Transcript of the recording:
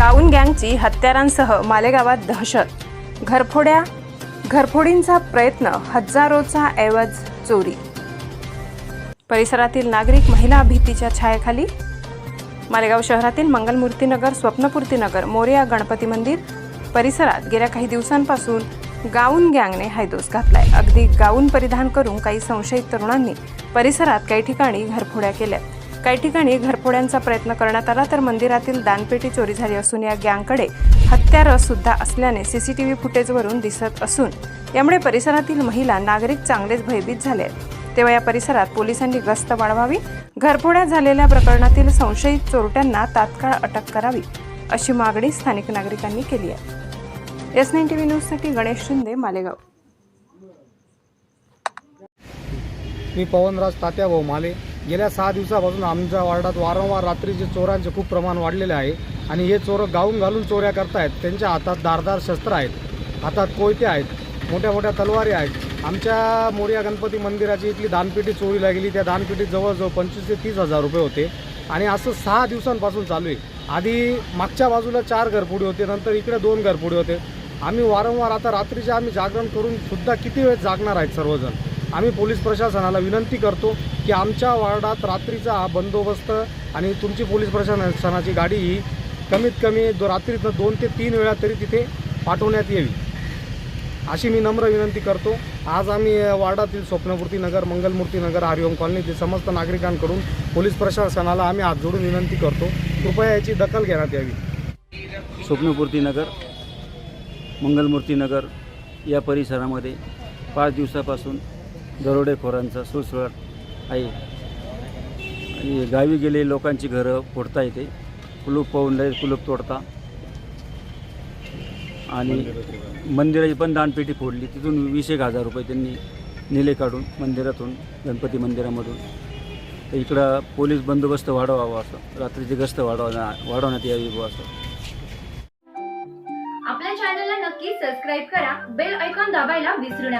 गँगची हत्यारांसह मालेगावात दहशत. घरफोड्या घरफोडींचा प्रयत्न हजारोचा ऐवज चोरी. परिसरातील नागरिक महिला भीतीच्या छायेखाली? मालेगाव शहरातील मंगलमूर्तीनगर स्वप्नपूर्तीनगर मोरया गणपती मंदिर परिसरात गेल्या काही दिवसांपासून गाऊन गँगने हायदोस घातलाय. अगदी गाऊन परिधान करून काही संशयित तरुणांनी परिसरात काही ठिकाणी घरफोड्या केल्या काही ठिकाणी घरफोड्यांचा प्रयत्न करण्यात आला तर मंदिरातील दानपेटी चोरी झाली असून या गँगकडे हत्यारं सुद्धा असल्याने सीसीटीव्ही फुटेजवरून दिसत असून यामुळे परिसरातील महिला नागरिक चांगलेच भयभीत झाले आहेत. तेव्हा या परिसरात पोलिसांनी गस्त वाढवावी घरफोड्या झालेल्या प्रकरणातील संशयित चोरट्यांना तात्काळ अटक करावी अशी मागणी स्थानिक नागरिकांनी केली आहे. एस नाईन टी व्ही न्यूजसाठी गणेश शिंदे मालेगाव. मी पवनराज तात्या भाऊ माले. गेल्या सहा दिवसापासून आमच्या वार्डात वारंवार रात्रीचे चोरांचे खूप प्रमाण वाढलेले आहे. आणि हे चोरं गाऊन घालून चोऱ्या करतायत. त्यांच्या हातात धारदार शस्त्र आहेत. हातात कोयते आहेत. मोठ्या मोठ्या तलवारी आहेत. आमच्या मोरिया गणपती मंदिराची इथली दानपेटी चोरीला गेली. त्या दानपेटीत जवळजवळ पंचवीस ते तीस हजार रुपये होते. आणि असं सहा दिवसांपासून चालू आहे. आधी मागच्या बाजूला चार घरफोडी होते. नंतर इकडे दोन घरफोडी होते. आम्ही वारंवार आता रात्रीचे आम्ही जागरण करून सुद्धा किती वेळ जागणार आहेत सर्वजण? आम्ही पोलीस प्रशासनाला विनंती करतो. की आमच्या वार्डात रात्रीचा हा बंदोबस्त आणि तुमची पोलीस प्रशासनाची गाडी ही कमीत कमी दो रात्रीतनं दोन ते तीन वेळा तरी तिथे पाठवण्यात यावी. अशी मी नम्र विनंती करतो. आज आम्ही वार्डातील स्वप्नपूर्ती नगर मंगलमूर्ती नगर हरिओम कॉलनीतील समस्त नागरिकांकडून पोलीस प्रशासनाला आम्ही हात जोडून विनंती करतो. कृपया याची दखल घेण्यात यावी. स्वप्नपूर्ती नगर मंगलमूर्ती नगर या परिसरामध्ये पाच दिवसापासून दरोडेखोरांचा सुळसुळाट आहे. आणि गावी गेले लोकांची घरं फोडता येते. कुलूप पाहून लगेच कुलूप तोडता. आणि मंदिराची पण दानपेटी फोडली. तिथून वीस एक हजार रुपये त्यांनी नेले काढून मंदिरातून गणपती मंदिरामधून. तर इकडं पोलीस बंदोबस्त वाढवावा असं. रात्रीची गस्त वाढवा वाढवण्यात यावी असं. आपल्या चॅनलला नक्की सबस्क्राईब करा. बेल ऐकॉन दाबायला विसरू नका.